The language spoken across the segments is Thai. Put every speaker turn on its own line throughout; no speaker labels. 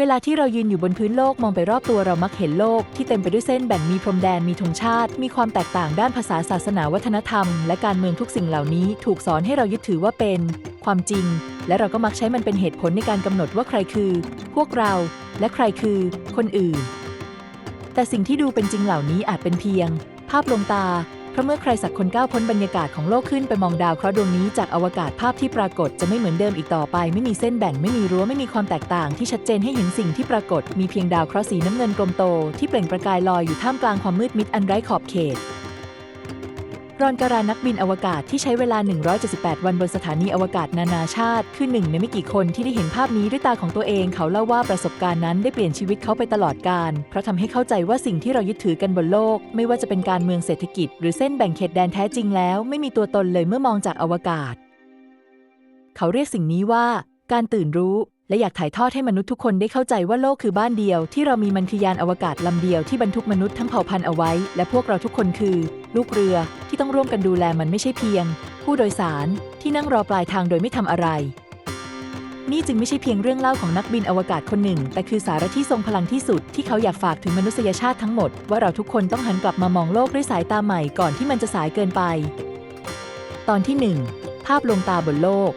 เวลาที่เรายืนอยู่บนพื้นโลกมองไปรอบตัวเรามักเห็นโลก ที่เต็มไปด้วยเส้นแบ่งมีพรมแดนมีธงชาติ มีความแตกต่างด้านภาษาศาสนาวัฒนธรรม และการเมืองทุกสิ่งเหล่านี้ ถูกสอนให้เรายึดถือว่าเป็น ความจริง และเราก็มักใช้มันเป็นเหตุผลในการกำหนดว่าใครคือ พวกเรา และใครคือ คนอื่น แต่สิ่งที่ดูเป็นจริงเหล่านี้อาจเป็นเพียง ภาพลวงตา ราะเมื่อใครสักคนก้าวพ้นบรรยากาศของโลกขึ้นไปมองดาวเคราะห์ดวงนี้จากอวกาศภาพที่ปรากฏจะไม่เหมือนเดิมอีกต่อไป ไม่มีเส้นแบ่งไม่มีรั้วไม่มีความแตกต่างที่ชัดเจนให้เห็นสิ่งที่ปรากฏ มีเพียงดาวเคราะห์สีน้ำเงินกลมโต ที่เปล่งประกายลอยอยู่ท่ามกลางความมืดมิดอันไร้ขอบเขต รอนการานักบินอวกาศที่ใช้เวลา 178 วันบนสถานีอวกาศนานาชาติ คือหนึ่งในไม่กี่คนที่ได้เห็นภาพนี้ด้วยตาของตัวเอง เขาเล่าว่าประสบการณ์นั้นได้เปลี่ยนชีวิตเขาไปตลอดกาลเพราะทำให้เข้าใจว่าสิ่งที่เรายึดถือกันบนโลก ไม่ว่าจะเป็นการเมืองเศรษฐกิจ หรือเส้นแบ่งเขตแดนแท้จริงแล้ว ไม่มีตัวตนเลยเมื่อมองจากอวกาศ เขาเรียกสิ่งนี้ว่า การตื่นรู้ และอยากถ่ายทอดให้มนุษย์ทุกคนได้เข้าใจว่าโลกคือบ้านเดียว ที่เรามีมันคือยานอวกาศลำเดียวที่บรรทุกมนุษย์ทั้งเผ่าพันธุ์เอาไว้ และพวกเราทุกคนคือ ลูกเรือที่ต้องร่วมกันดูแลมันไม่ใช่เพียง ผู้โดยสารที่นั่งรอปลายทางโดยไม่ทำอะไร นี่จึงไม่ใช่เพียงเรื่องเล่าของนักบินอวกาศคนหนึ่ง แต่คือสาระที่ทรงพลังที่สุดที่เขาอยากฝากถึงมนุษยชาติทั้งหมด ว่าเราทุกคนต้องหันกลับมามองโลกด้วยสายตาใหม่ก่อนที่มันจะสายเกินไป ตอนที่ 1 ภาพลวงตาบนโลก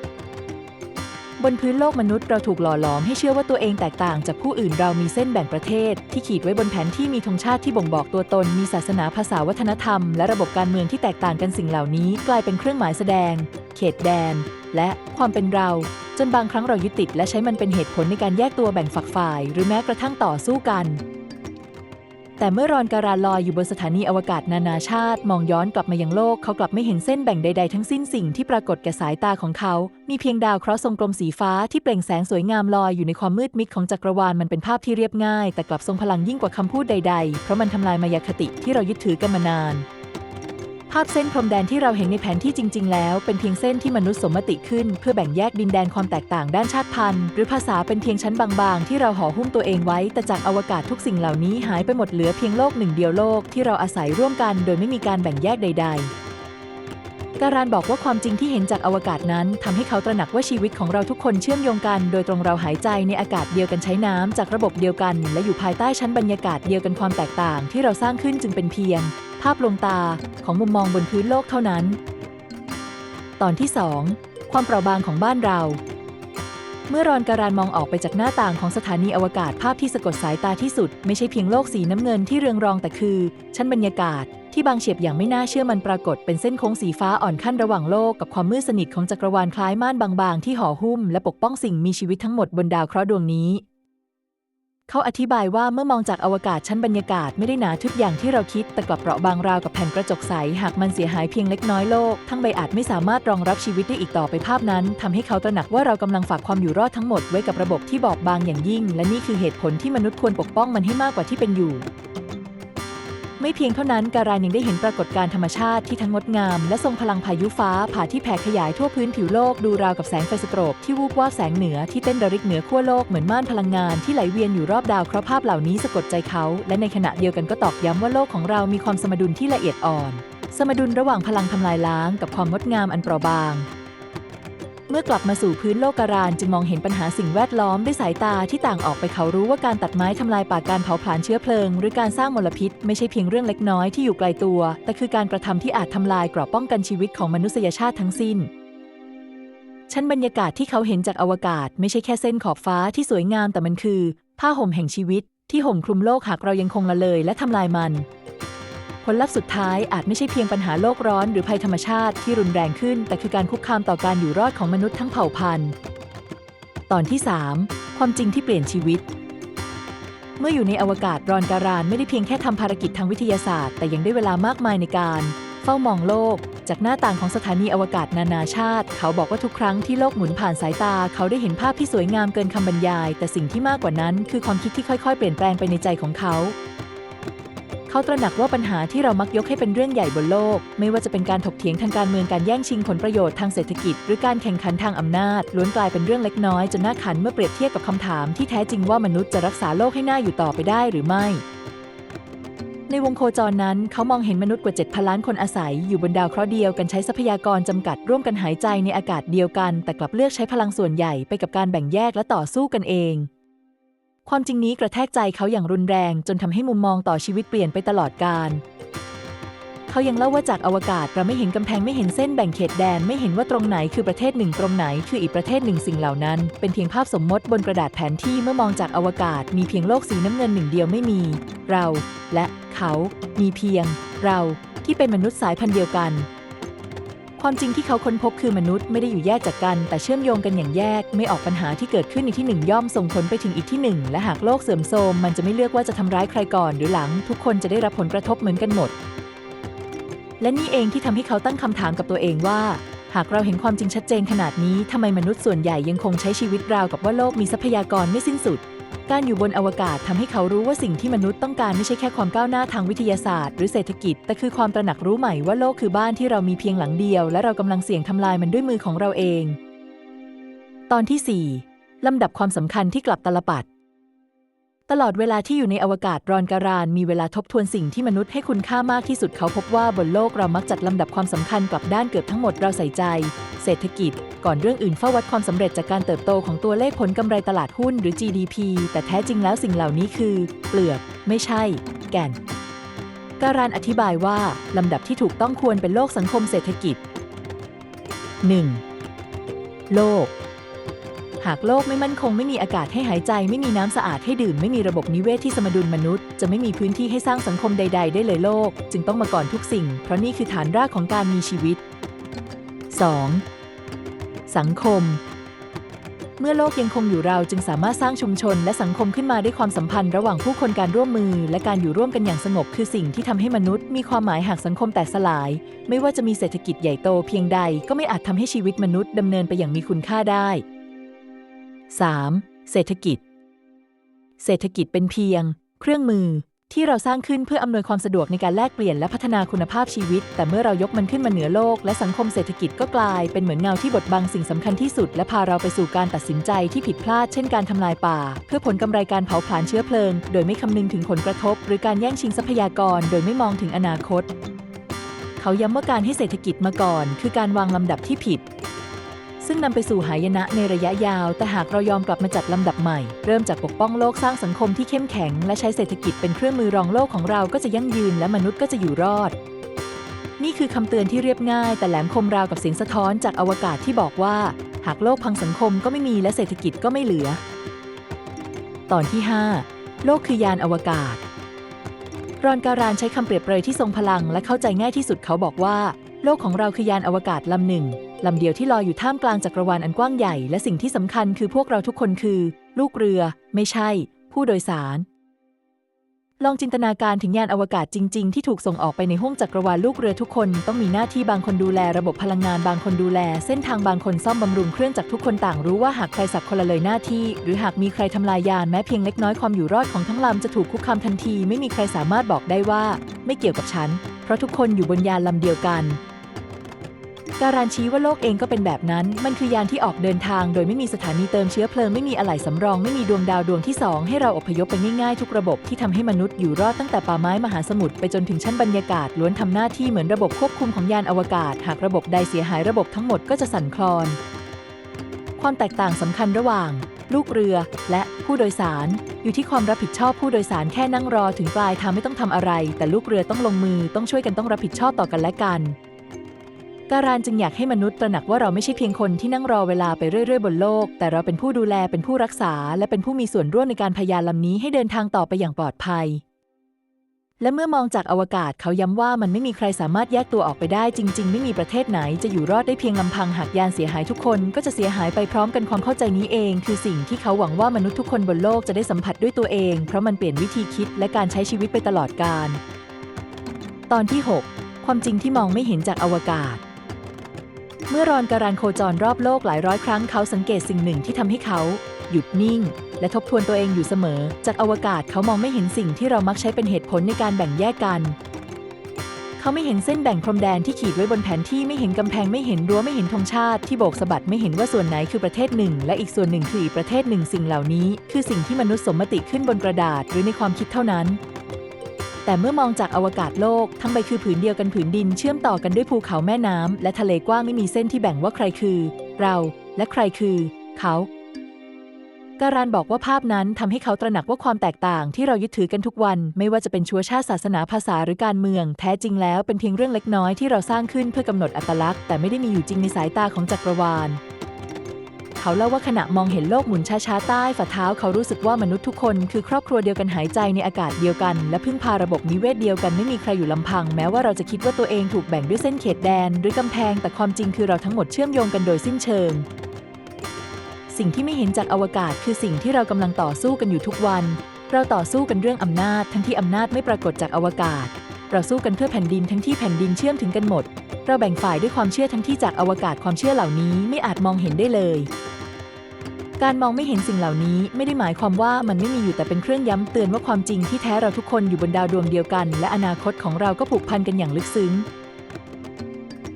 บนพื้นโลกมนุษย์เราถูกหล่อหลอมให้เชื่อว่าตัวเองแตกต่างจากผู้อื่นเรามีเส้นแบ่งประเทศ ที่ขีดไว้บนแผนที่มีธงชาติที่บ่งบอกตัวตน มีศาสนาภาษาวัฒนธรรม และระบบการเมืองที่แตกต่างกันสิ่งเหล่านี้ กลายเป็นเครื่องหมายแสดง เขตแดน และความเป็นเรา จนบางครั้งเรายึดติดและใช้มันเป็นเหตุผลในการแยกตัวแบ่งฝักฝ่าย หรือแม้กระทั่งต่อสู้กัน แต่เมื่อรอนการาลอยอยู่บนสถานีอวกาศนานาชาติ มองย้อนกลับมายังโลกเขากลับไม่เห็นเส้นแบ่งใดๆทั้งสิ้นสิ่งที่ปรากฏแก่สายตาของเขา มีเพียงดาวเคราะห์ทรงกลมสีฟ้าที่เปล่งแสงสวยงามลอยอยู่ในความมืดมิดของจักรวาลมันเป็นภาพที่เรียบง่าย แต่กลับทรงพลังยิ่งกว่าคำพูดใดๆ เพราะมันทำลายมายาคติที่เรายึดถือกันมานาน ภาพเส้นพรมแดนที่เราเห็นในแผนที่จริง ๆ แล้ว เป็นเพียงเส้นที่มนุษย์สมมติขึ้น เพื่อแบ่งแยกดินแดนความแตกต่างด้านชาติพันธุ์ หรือภาษาเป็นเพียงชั้นบาง ๆ ที่เราห่อหุ้มตัวเองไว้ แต่จากอวกาศทุกสิ่งเหล่านี้หายไปหมดเหลือเพียงโลกหนึ่งเดียวโลกที่เราอาศัยร่วมกัน โดยไม่มีการแบ่งแยกใด ๆ การานบอกว่าความจริงที่เห็นจากอวกาศนั้นทำให้เขาตระหนักว่าชีวิตของเราทุกคนเชื่อมโยงกัน โดยตรงเราหายใจในอากาศเดียวกันใช้น้ำจากระบบเดียวกัน และอยู่ภายใต้ชั้นบรรยากาศเดียวกันความแตกต่าง ที่เราสร้างขึ้นจึงเป็นเพียง ภาพลวงตาของมุมมองบนพื้นโลกเท่านั้น ตอนที่ 2 ความเปราะบางของบ้านเรา เมื่อรอนการานมองออกไปจากหน้าต่างของสถานีอวกาศภาพที่สะกดสายตาที่สุด ไม่ใช่เพียงโลกสีน้ำเงินที่เรืองรองแต่คือ ชั้นบรรยากาศ ที่บางเฉียบอย่างไม่น่าเชื่อมันปรากฏเป็นเส้นโค้งสีฟ้าอ่อนขั้นระหว่างโลกกับความมืดสนิทของจักรวาลคล้ายม่านบางๆ ที่ห่อหุ้มและปกป้องสิ่งมีชีวิตทั้งหมดบนดาวเคราะห์ดวงนี้ เขาอธิบายว่าเมื่อมองจากอวกาศชั้นบรรยากาศไม่ได้หนาทึบอย่างที่เราคิด แต่กลับเปราะบางราวกับแผ่นกระจกใส หากมันเสียหายเพียงเล็กน้อยโลก ทั้งใบอาจไม่สามารถรองรับชีวิตได้อีกต่อไปภาพนั้นทำให้เขาตระหนักว่าเรากำลังฝากความอยู่รอดทั้งหมดไว้กับระบบที่บอบบางอย่างยิ่ง และนี่คือเหตุผลที่มนุษย์ควรปกป้องมันให้มากกว่าที่เป็นอยู่ ไม่เพียงเท่านั้นการานยังได้เห็นปรากฏการธรรมชาติที่ทั้งงดงาม และทรงพลังพายุฟ้าผ่าที่แผ่ขยายทั่วพื้นผิวโลกดูราวกับแสงไฟสโตรกที่วูบวาบแสงเหนือที่เต้นระริกเหนือขั้วโลกเหมือนม่านพลังงานที่ไหลเวียนอยู่รอบดาวเคราะห์ภาพเหล่านี้สะกดใจเขา และในขณะเดียวกันก็ตอกย้ำว่าโลกของเรามีความสมดุลที่ละเอียดอ่อน สมดุลระหว่างพลังทำลายล้างกับความงดงามอันเปราะบาง เมื่อกลับมาสู่พื้นโลกรานจึงมองเห็นปัญหาสิ่งแวดล้อมด้วยสายตาที่ต่างออกไปเขารู้ว่าการตัดไม้ทำลายป่าการเผาผลาญเชื้อเพลิง หรือการสร้างมลพิษ ไม่ใช่เพียงเรื่องเล็กน้อยที่อยู่ไกลตัว แต่คือการกระทำที่อาจทำลายกรอบป้องกันชีวิตของมนุษยชาติทั้งสิ้นชั้นบรรยากาศที่เขาเห็นจากอวกาศไม่ใช่แค่เส้นขอบฟ้าที่สวยงามแต่มันคือ ผ้าห่มแห่งชีวิต ที่ห่มคลุมโลกหากเรายังคงละเลยและทำลายมัน ผลลัพธ์สุดท้ายอาจไม่ใช่เพียงปัญหาโลกร้อนหรือภัยธรรมชาติที่รุนแรงขึ้น แต่คือการคุกคามต่อการอยู่รอดของมนุษย์ทั้งเผ่าพันธุ์ ตอนที่ 3 ความจริงที่เปลี่ยนชีวิต เมื่ออยู่ในอวกาศรอนการานไม่ได้เพียงแค่ทำภารกิจทางวิทยาศาสตร์ แต่ยังได้เวลามากมายในการ เฝ้ามองโลก จากหน้าต่างของสถานีอวกาศนานาชาติ เขาบอกว่าทุกครั้งที่โลกหมุนผ่านสายตา เขาได้เห็นภาพที่สวยงามเกินคำบรรยาย แต่สิ่งที่มากกว่านั้น คือความคิดที่ค่อย ๆ เปลี่ยนแปลงไปในใจของเขา เขาตระหนักว่าปัญหาที่เรามักยกให้เป็นเรื่องใหญ่บนโลก ไม่ว่าจะเป็นการถกเถียงทางการเมืองการแย่งชิงผลประโยชน์ทางเศรษฐกิจ หรือการแข่งขันทางอำนาจ ล้วนกลายเป็นเรื่องเล็กน้อยจนน่าขันเมื่อเปรียบเทียบกับคำถามที่แท้จริงว่ามนุษย์จะรักษาโลกให้หน่าอยู่ต่อไปได้หรือไม่ในวงโคจรนั้น เขามองเห็นมนุษย์กว่า 7,000 ล้านคนอาศัย อยู่บนดาวเคราะห์เดียวกันใช้ทรัพยากรจำกัดร่วมกันหายใจในอากาศเดียวกัน แต่กลับเลือกใช้พลังส่วนใหญ่ไปกับการแบ่งแยกและต่อสู้กันเอง ความจริงนี้กระแทกใจเขาอย่างรุนแรงจนทำให้มุมมองต่อชีวิตเปลี่ยนไปตลอดกาลเขายังเล่าว่าจากอวกาศเราไม่เห็นกำแพงไม่เห็นเส้นแบ่งเขตแดนไม่เห็นว่าตรงไหนคือประเทศหนึ่งตรงไหนคืออีกประเทศหนึ่งสิ่งเหล่านั้น เป็นเพียงภาพสมมติบนกระดาษแผนที่เมื่อมองจากอวกาศ มีเพียงโลกสีน้ำเงินหนึ่งเดียวไม่มี เรา และเขา มีเพียง เราที่เป็นมนุษย์สายพันธุ์เดียวกัน ความจริงที่เขาค้นพบคือมนุษย์ไม่ได้อยู่แยกจากกัน แต่เชื่อมโยงกันอย่างแยก ไม่ออกปัญหาที่เกิดขึ้นในที่หนึ่งย่อมส่งผลไปถึงอีกที่หนึ่งและหากโลกเสื่อมโทรมมันจะไม่เลือกว่าจะทำร้ายใครก่อนหรือหลัง ทุกคนจะได้รับผลกระทบเหมือนกันหมด และนี่เองที่ทำให้เขาตั้งคำถามกับตัวเองว่า หากเราเห็นความจริงชัดเจนขนาดนี้ทำไมมนุษย์ส่วนใหญ่ยังคงใช้ชีวิตราวกับว่าโลกมีทรัพยากรไม่สิ้นสุด การอยู่บนอวกาศทำให้เขารู้ว่าสิ่งที่มนุษย์ต้องการไม่ใช่แค่ความก้าวหน้าทางวิทยาศาสตร์ หรือเศรษฐกิจ แต่คือความตระหนักรู้ใหม่ว่าโลกคือบ้านที่เรามีเพียงหลังเดียว และเรากำลังเสี่ยงทำลายมันด้วยมือของเราเอง ตอนที่ 4 ลำดับความสำคัญที่กลับตลปัด ตลอดเวลาที่อยู่ในอวกาศรอนการานมีเวลาทบทวนสิ่งที่มนุษย์ให้คุณค่ามากที่สุดเขาพบว่าบนโลกเรามักจัดลำดับความสำคัญกลับด้านเกือบทั้งหมดเราใส่ใจ เศรษฐกิจ ก่อนเรื่องอื่นเฝ้าวัดความสำเร็จจากการเติบโตของตัวเลขผลกำไรตลาดหุ้นหรือ GDP แต่แท้จริงแล้วสิ่งเหล่านี้คือ เปลือก ไม่ใช่ แก่น การานอธิบายว่าลำดับที่ถูกต้องควรเป็นโลกสังคมเศรษฐกิจ 1. โลก หากโลกไม่มั่นคงไม่มีอากาศให้หายใจ ไม่มีน้ำสะอาดให้ดื่ม ไม่มีระบบนิเวศที่สมดุลมนุษย์ จะไม่มีพื้นที่ให้สร้างสังคมใด ๆ ได้เลยโลก จึงต้องมาก่อนทุกสิ่ง เพราะนี่คือฐานรากของการมีชีวิต 2. สังคม เมื่อโลกยังคงอยู่เราจึงสามารถสร้างชุมชน และสังคมขึ้นมาด้วยความสัมพันธ์ระหว่างผู้คนการร่วมมือ และการอยู่ร่วมกันอย่างสงบคือสิ่งที่ทำให้มนุษย์ มีความหมายหากสังคมแตกสลาย ไม่ว่าจะมีเศรษฐกิจใหญ่โตเพียงใด ก็ไม่อาจทำให้ชีวิตมนุษย์ดำเนินไปอย่างมีคุณค่าได้ 3. เศรษฐกิจ เศรษฐกิจเป็นเพียง เครื่องมือที่เราสร้างขึ้นเพื่ออำนวยความสะดวกในการแลกเปลี่ยนและพัฒนาคุณภาพชีวิต แต่เมื่อเรายกมันขึ้นมาเหนือโลก และสังคมเศรษฐกิจก็กลายเป็นเหมือนเงาที่บดบังสิ่งสำคัญที่สุด และพาเราไปสู่การตัดสินใจที่ผิดพลาด เช่นการทำลายป่า เพื่อผลกำไรการเผาผลาญเชื้อเพลิง โดยไม่คำนึงถึงผลกระทบ หรือการแย่งชิงทรัพยากร โดยไม่มองถึงอนาคต เขาย้ำว่าการให้เศรษฐกิจมาก่อน คือการวางลำดับที่ผิด ซึ่งนำไปสู่หายนะในระยะยาว แต่หากเรายอมกลับมาจัดลำดับใหม่ เริ่มจากปกป้องโลกสร้างสังคมที่เข้มแข็ง และใช้เศรษฐกิจเป็นเครื่องมือรองโลกของเราก็จะยั่งยืนและมนุษย์ก็จะอยู่รอด นี่คือคำเตือนที่เรียบง่าย แต่แหลมคมราวกับเสียงสะท้อนจากอวกาศที่บอกว่า หากโลกพังสังคมก็ไม่มีและเศรษฐกิจก็ไม่เหลือ ตอนที่ 5 โลกคือยานอวกาศรอนการานใช้คำเปรียบเปรยที่ทรงพลังและเข้าใจง่ายที่สุดเขาบอกว่า โลกของเราคือยานอวกาศลำหนึ่ง ลำเดียวที่ลอยอยู่ท่ามกลางจักรวาลอันกว้างใหญ่ และสิ่งที่สำคัญคือพวกเราทุกคนคือ ลูกเรือ ไม่ใช่ ผู้โดยสาร ลองจินตนาการถึงยานอวกาศจริง ๆ ที่ถูกส่งออกไปในห้วงจักรวาลลูกเรือทุกคน ต้องมีหน้าที่บางคนดูแลระบบพลังงานบางคนดูแล เส้นทางบางคนซ่อมบำรุงเครื่องจักรทุกคนต่างรู้ว่าหากใครสับคนละเลยหน้าที่ หรือหากมีใครทำลายยานแม้เพียงเล็กน้อยความอยู่รอดของทั้งลำจะถูกคุกคามทันที ไม่มีใครสามารถบอกได้ว่า ไม่เกี่ยวกับฉัน เพราะทุกคนอยู่บนยานลำเดียวกัน การันชี้ว่าโลกเองก็เป็นแบบนั้น มันคือยานที่ออกเดินทาง โดยไม่มีสถานีเติมเชื้อเพลิงไม่มีอะไหล่สำรองไม่มีดวงดาวดวงที่สองให้เราอพยพไปง่ายๆ ทุกระบบที่ทำให้มนุษย์อยู่รอดตั้งแต่ป่าไม้มหาสมุทรไปจนถึงชั้นบรรยากาศล้วนทำหน้าที่เหมือนระบบควบคุมของยานอวกาศ หากระบบใดเสียหายระบบทั้งหมดก็จะสั่นคลอน ความแตกต่างสำคัญระหว่าง ลูกเรือ และผู้โดยสาร อยู่ที่ความรับผิดชอบผู้โดยสารแค่นั่งรอถึงปลายทางไม่ต้องทำอะไร แต่ลูกเรือต้องลงมือต้องช่วยกันต้องรับผิดชอบต่อกันและกัน การานจึงอยากให้มนุษย์ตระหนักว่าเราไม่ใช่เพียงคนที่นั่งรอเวลาไปเรื่อยๆ บนโลก แต่เราเป็นผู้ดูแลเป็นผู้รักษา และเป็นผู้มีส่วนร่วมในการพยานลำนี้ให้เดินทางต่อไปอย่างปลอดภัย และเมื่อมองจากอวกาศเขาย้ำว่ามันไม่มีใครสามารถแยกตัวออกไปได้จริง ๆ ไม่มีประเทศไหนจะอยู่รอดได้เพียงลำพังหากยานเสียหายทุกคนก็จะเสียหายไปพร้อมกันความเข้าใจนี้เอง คือสิ่งที่เขาหวังว่ามนุษย์ทุกคนบนโลกจะได้สัมผัสด้วยตัวเอง เพราะมันเปลี่ยนวิธีคิดและการใช้ชีวิตไปตลอดกาลตอนที่ 6 ความจริงที่มองไม่เห็นจากอวกาศ เมื่อรอนการันโคจรรอบโลกหลายร้อยครั้งเขาสังเกตสิ่งหนึ่งที่ทำให้เขา หยุดนิ่ง และทบทวนตัวเองอยู่เสมอ จากอวกาศเขามองไม่เห็นสิ่งที่เรามักใช้เป็นเหตุผลในการแบ่งแยกกัน เขาไม่เห็นเส้นแบ่งพรมแดนที่ขีดไว้บนแผนที่ไม่เห็นกำแพงไม่เห็นรั้วไม่เห็นธงชาติที่โบกสะบัดไม่เห็นว่าส่วนไหนคือประเทศหนึ่ง และอีกส่วนหนึ่งคืออีกประเทศหนึ่งสิ่งเหล่านี้ คือสิ่งที่มนุษย์สมมติขึ้นบนกระดาษ หรือในความคิดเท่านั้น แต่เมื่อมองจากอวกาศโลก ทั้งใบคือผืนเดียวกันผืนดินเชื่อมต่อกันด้วยภูเขาแม่น้ำและทะเลกว้างไม่มีเส้นที่แบ่งว่าใครคือ เราและใครคือ เขาการันบอกว่าภาพนั้นทำให้เขาตระหนักว่าความแตกต่างที่เรายึดถือกันทุกวัน ไม่ว่าจะเป็นชัวชาติศาสนาภาษาหรือการเมือง แท้จริงแล้วเป็นเพียงเรื่องเล็กน้อยที่เราสร้างขึ้นเพื่อกำหนดอัตลักษณ์แต่ไม่ได้มีอยู่จริงในสายตาของจักรวาล เขาเล่าว่าขณะมองเห็นโลกหมุนช้าๆ ใต้ฝ่าเท้าเขารู้สึกว่ามนุษย์ทุกคนคือครอบครัวเดียวกันหายใจในอากาศเดียวกัน และพึ่งพาระบบนิเวศเดียวกันไม่มีใครอยู่ลำพัง แม้ว่าเราจะคิดว่าตัวเองถูกแบ่งด้วยเส้นเขตแดน หรือกำแพง แต่ความจริงคือเราทั้งหมดเชื่อมโยงกันโดยสิ้นเชิง สิ่งที่ไม่เห็นจากอวกาศคือสิ่งที่เรากำลังต่อสู้กันอยู่ทุกวัน เราต่อสู้กันเรื่องอำนาจ ทั้งที่อำนาจไม่ปรากฏจากอวกาศ เราสู้กันเพื่อแผ่นดินทั้งที่แผ่นดินเชื่อมถึงกันหมด เราแบ่งฝ่ายด้วยความเชื่อทั้งที่จากอวกาศความเชื่อเหล่านี้ไม่อาจมองเห็นได้เลย การมองไม่เห็นสิ่งเหล่านี้ไม่ได้หมายความว่ามันไม่มีอยู่แต่เป็นเครื่องย้ำเตือนว่าความจริงที่แท้เราทุกคนอยู่บนดาวดวงเดียวกัน และอนาคตของเราก็ผูกพันกันอย่างลึกซึ้ง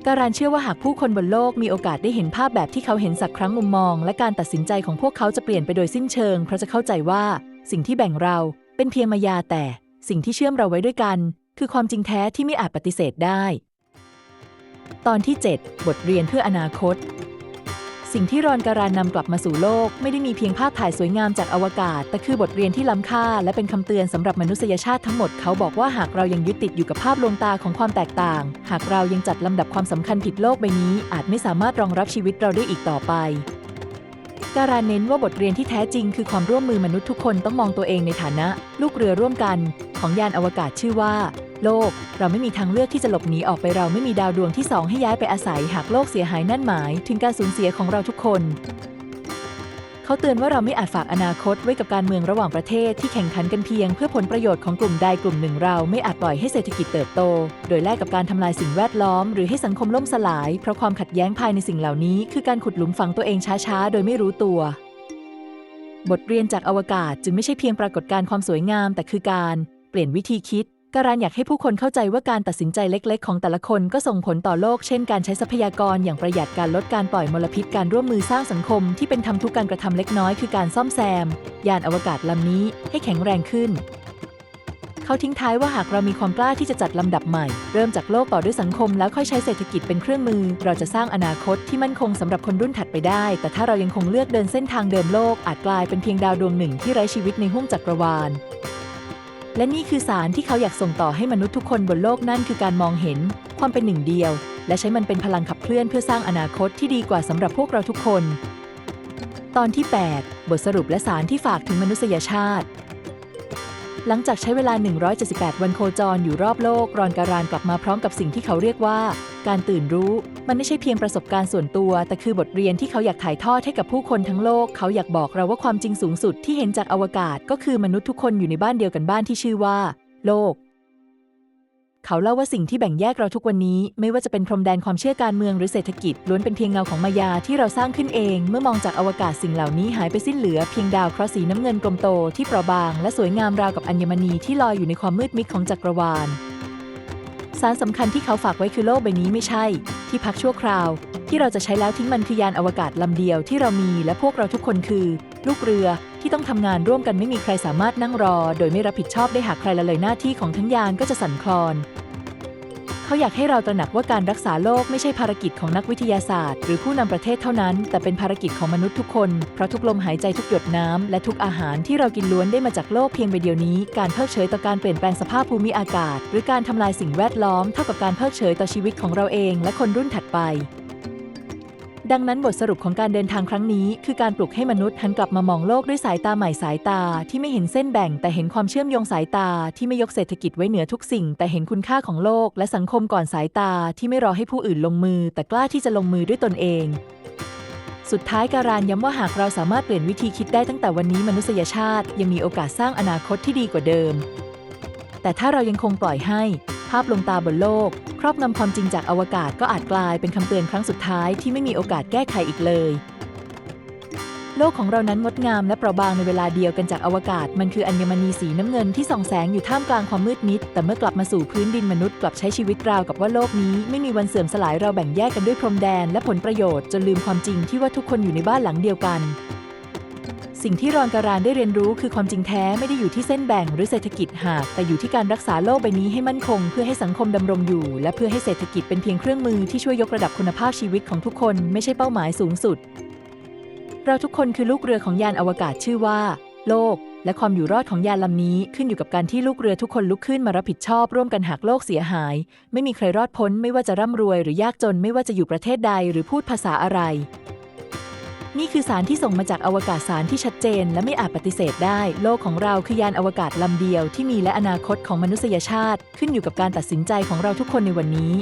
การันเชื่อว่าหากผู้คนบนโลกมีโอกาสได้เห็นภาพแบบที่เขาเห็นสักครั้งมุมมอง และการตัดสินใจของพวกเขาจะเปลี่ยนไปโดยสิ้นเชิง เพราะจะเข้าใจว่า สิ่งที่แบ่งเราเป็นเพียงมายาแต่ สิ่งที่เชื่อมเราไว้ด้วยกัน คือความจริงแท้ที่ไม่อาจปฏิเสธได้ ตอนที่ 7 บทเรียนเพื่ออนาคต สิ่งที่รอนการานนำกลับมาสู่โลก ไม่ได้มีเพียงภาพถ่ายสวยงามจากอวกาศ แต่คือบทเรียนที่ล้ำค่า และเป็นคำเตือนสำหรับมนุษยชาติทั้งหมดเขาบอกว่าหากเรายังยึดติดอยู่กับภาพลวงตาของความแตกต่าง หากเรายังจัดลำดับความสำคัญผิดโลกใบนี้ อาจไม่สามารถรองรับชีวิตเราได้อีกต่อไปการาเน้นว่าบทเรียนที่แท้จริงคือความร่วมมือมนุษย์ทุกคนต้องมองตัวเองในฐานะ ลูกเรือร่วมกัน ของยานอวกาศชื่อว่า โลก เราไม่มีทางเลือกที่จะหลบหนีออกไปเราไม่มีดาวดวงที่สองให้ย้ายไปอาศัยหากโลกเสียหายนั่นหมาย ถึงการสูญเสียของเราทุกคน เขาเตือนว่าเราไม่อาจฝากอนาคตไว้กับการเมืองระหว่างประเทศที่แข่งขันกันเพียง เพื่อผลประโยชน์ของกลุ่มใดกลุ่มหนึ่งเราไม่อาจปล่อยให้เศรษฐกิจเติบโต โดยแลกกับการทำลายสิ่งแวดล้อม หรือให้สังคมล่มสลาย เพราะความขัดแย้งภายในสิ่งเหล่านี้ คือการขุดหลุมฝังตัวเองช้าๆ โดยไม่รู้ตัวบทเรียนจากอวกาศจึงไม่ใช่เพียงปรากฏการณ์ความสวยงาม แต่คือการ เปลี่ยนวิธีคิด การันอยากให้ผู้คนเข้าใจว่าการตัดสินใจเล็ก ๆ ของแต่ละคนก็ส่งผลต่อโลก เช่น การใช้ทรัพยากรอย่างประหยัดการลดการปล่อยมลพิษการร่วมมือสร้างสังคม ที่เป็นธรรมทุกการกระทำเล็กน้อยคือการซ่อมแซม ยานอวกาศลำนี้ให้แข็งแรงขึ้น เขาทิ้งท้ายว่าหากเรามีความกล้าที่จะจัดลำดับใหม่ เริ่มจากโลกต่อด้วยสังคม แล้วค่อยใช้เศรษฐกิจเป็นเครื่องมือ เราจะสร้างอนาคตที่มั่นคงสำหรับคนรุ่นถัดไปได้ แต่ถ้าเรายังคงเลือกเดินเส้นทางเดิมโลกอาจกลายเป็นเพียงดาวดวงหนึ่งที่ไร้ชีวิตในห้วงจักรวาล และนี่คือสารที่เขาอยากส่งต่อให้มนุษย์ทุกคนบนโลกนั่นคือการมองเห็น ความเป็นหนึ่งเดียว และใช้มันเป็นพลังขับเคลื่อนเพื่อสร้างอนาคตที่ดีกว่าสำหรับพวกเราทุกคน ตอนที่ 8 บทสรุปและสารที่ฝากถึงมนุษยชาติ หลังจากใช้เวลา 178 วันโคจรอยู่รอบโลก รอนการานกลับมาพร้อมกับสิ่งที่เขาเรียกว่า การตื่นรู้ มันไม่ใช่เพียงประสบการณ์ส่วนตัว แต่คือบทเรียนที่เขาอยากถ่ายทอดให้กับผู้คนทั้งโลก เขาอยากบอกเราว่าความจริงสูงสุดที่เห็นจากอวกาศ ก็คือมนุษย์ทุกคนอยู่ในบ้านเดียวกันบ้านที่ชื่อว่า โลก เขาเล่าว่าสิ่งที่แบ่งแยกเราทุกวันนี้ ไม่ว่าจะเป็นพรมแดนความเชื่อการเมืองหรือเศรษฐกิจล้วนเป็นเพียงเงาของมายาที่เราสร้างขึ้นเอง เมื่อมองจากอวกาศสิ่งเหล่านี้หายไปสิ้นเหลือเพียงดาวเคราะห์สีน้ำเงินกลมโตที่เปราะบาง และสวยงามราวกับอัญมณีที่ลอยอยู่ในความมืดมิดของจักรวาล สารสำคัญที่เขาฝากไว้คือโลกใบนี้ไม่ใช่ ที่พักชั่วคราว ที่เราจะใช้แล้วทิ้งมันคือยานอวกาศลำเดียวที่เรามีและพวกเราทุกคนคือ ลูกเรือที่ต้องทำงานร่วมกันไม่มีใครสามารถนั่งรอ โดยไม่รับผิดชอบได้หากใครละเลยหน้าที่ของทั้งยานก็จะสั่นคลอน เขาอยากให้เราตระหนักว่าการรักษาโลกไม่ใช่ภารกิจของนักวิทยาศาสตร์ หรือผู้นำประเทศเท่านั้น แต่เป็นภารกิจของมนุษย์ทุกคน เพราะทุกลมหายใจทุกหยดน้ำและทุกอาหารที่เรากินล้วนได้มาจากโลกเพียงใบเดียวนี้ การเพิกเฉยต่อการเปลี่ยนแปลงสภาพภูมิอากาศ หรือการทำลายสิ่งแวดล้อมเท่ากับการเพิกเฉยต่อชีวิตของเราเอง และคนรุ่นถัดไป ดังนั้นบทสรุปของการเดินทางครั้งนี้คือการปลุกให้มนุษย์หันกลับมามองโลกด้วยสายตาใหม่สายตาที่ไม่เห็นเส้นแบ่ง แต่เห็นความเชื่อมโยงสายตาที่ไม่ยกเศรษฐกิจไว้เหนือทุกสิ่ง แต่เห็นคุณค่าของโลกและสังคมก่อนสายตาที่ไม่รอให้ผู้อื่นลงมือ แต่กล้าที่จะลงมือด้วยตนเอง สุดท้ายการานย้ำว่าหากเราสามารถเปลี่ยนวิธีคิดได้ตั้งแต่วันนี้มนุษยชาติ ยังมีโอกาสสร้างอนาคตที่ดีกว่าเดิม แต่ถ้าเรายังคงปล่อยให้ ภาพลวงตาบนโลก ครอบงำความจริงจากอวกาศก็อาจกลายเป็นคำเตือนครั้งสุดท้ายที่ไม่มีโอกาสแก้ไขอีกเลย โลกของเรานั้นงดงามและเปราะบางในเวลาเดียวกันจากอวกาศ มันคืออัญมณีสีน้ำเงินที่ส่องแสงอยู่ท่ามกลางความมืดมิด แต่เมื่อกลับมาสู่พื้นดินมนุษย์กลับใช้ชีวิตราวกับว่าโลกนี้ไม่มีวันเสื่อมสลายเราแบ่งแยกกันด้วยพรมแดนและผลประโยชน์จนลืมความจริงที่ว่าทุกคนอยู่ในบ้านหลังเดียวกัน สิ่งที่รอนการานได้เรียนรู้คือความจริงแท้ไม่ได้อยู่ที่เส้นแบ่งหรือเศรษฐกิจหากแต่อยู่ที่การรักษาโลกใบนี้ให้มั่นคง เพื่อให้สังคมดำรงอยู่ และเพื่อให้เศรษฐกิจเป็นเพียงเครื่องมือที่ช่วยยกระดับคุณภาพชีวิตของทุกคน ไม่ใช่เป้าหมายสูงสุด เราทุกคนคือลูกเรือของยานอวกาศชื่อว่า โลก และความอยู่รอดของยานลำนี้ขึ้นอยู่กับการที่ลูกเรือทุกคนลุกขึ้นมารับผิดชอบร่วมกันหากโลกเสียหาย ไม่มีใครรอดพ้น ไม่ว่าจะร่ำรวยหรือยากจนไม่ว่าจะอยู่ประเทศใดหรือพูดภาษาอะไร นี่คือสารที่ส่งมาจากอวกาศสารที่ชัดเจน และไม่อาจปฏิเสธได้ โลกของเราคือยานอวกาศลำเดียวที่มีและอนาคตของมนุษยชาติ ขึ้นอยู่กับการตัดสินใจของเราทุกคนในวันนี้